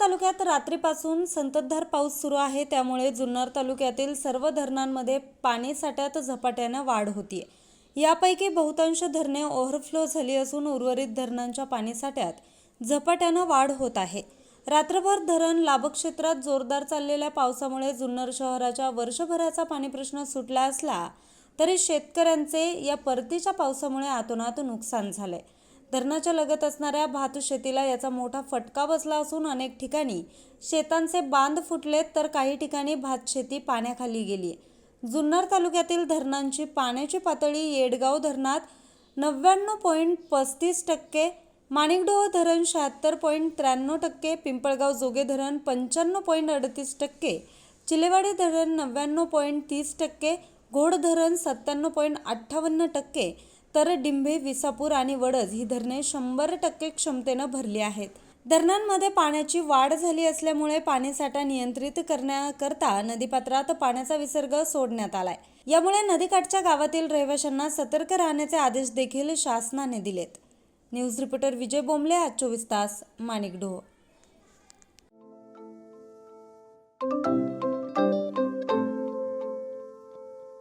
तालुक्यात रात्रीपासून संततधार पाऊस सुरू आहे. त्यामुळे जुन्नर तालुक्यातील सर्व धरणांमध्ये पाणी साठ्यात झपाट्यानं वाढ होती यापैकी बहुतांश धरणे ओव्हरफ्लो झाली असून उर्वरित धरणांच्या पाणीसाठ्यात झपाट्यानं वाढ होत आहे. रात्रभर धरण लाभक्षेत्रात जोरदार चाललेल्या पावसामुळे जुन्नर शहराच्या वर्षभराचा पाणी प्रश्न सुटला असला तरी शेतकऱ्यांचे या परतीच्या पावसामुळे आतोनात नुकसान झालंय. धरणाच्या लगत असणाऱ्या भात शेतीला याचा मोठा फटका बसला असून अनेक ठिकाणी शेतांचे बांध फुटलेत तर काही ठिकाणी भात शेती पाण्याखाली गेली. जुन्नर तालुक्यातील धरणांची पाण्याची पातळी येडगाव धरणात नव्याण्णव पॉईंट पस्तीस टक्के माणिकडोह धरण शहात्तर पॉईंट त्र्याण्णव टक्के पिंपळगाव जोगे धरण पंच्याण्णव पॉईंट अडतीस टक्के चिलेवाडी धरण नव्याण्णव पॉईंट तीस टक्के घोड धरण सत्त्याण्णव पॉईंट अठ्ठावन्न टक्के तर डिंभे विसापूर आणि वडज ही धरणे शंभर टक्के क्षमतेनं भरली आहेत. धरणांमध्ये पाण्याची वाढ झाली असल्यामुळे पाणीसाठा नियंत्रित करण्याकरता नदीपात्रात पाण्याचा विसर्ग सोडण्यात आलाय. यामुळे नदीकाठच्या गावातील रहिवाशांना सतर्क राहण्याचे आदेश देखील शासनाने दिलेत. न्यूज रिपोर्टर विजय बोंबले आज चोवीस तास माणिकडोह